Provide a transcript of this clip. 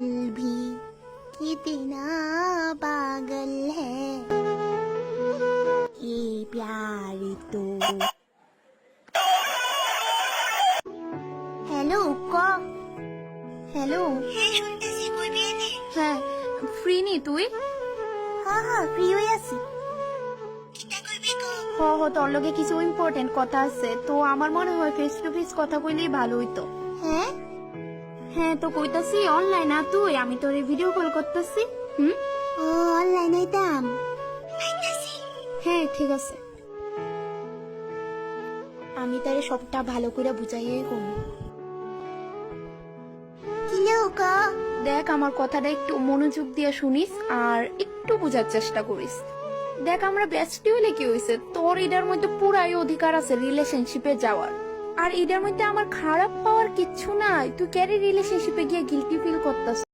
दिल भी कितना पागल है ये प्यार तो হ্যালো ক হ্যালো হ্যাঁ শুনতেছি কইবি এনে হ্যাঁ ফ্রি নি তুই হ্যাঁ হ্যাঁ ফ্রি হয়ে আছি কিটা কইবি কো হ হ তোর লগে কিছু ইম্পর্টেন্ট কথা আছে তো আমার মনে হয় ফেস টু ফেস কথা কইলেই ভালো হইতো হ্যাঁ হ্যাঁ তো কইতাছি অনলাইন না তুই আমি তোরে ভিডিও কল করতেছি হুম? ও অনলাইনে দাম হ্যাঁ ঠিক আছে। আমি তারে সবটা ভালো করে বুঝাইয়ে কম। দেখ আমার কথাটা একটু মনোযোগ দিয়ে শুনিস আর একটু বোঝার চেষ্টা করিস। দেখ আমরা ব্যস্তি হলে কি হয়েছে তোর এটার মধ্যে পুরাই অধিকার আছে রিলেশনশিপে যাওয়ার। আর এটার মধ্যে আমার খারাপ পাওয়ার কিচ্ছু নাই। তুই ক্যারি রিলেশনশিপে গিয়ে গিলটি ফিল করতেছ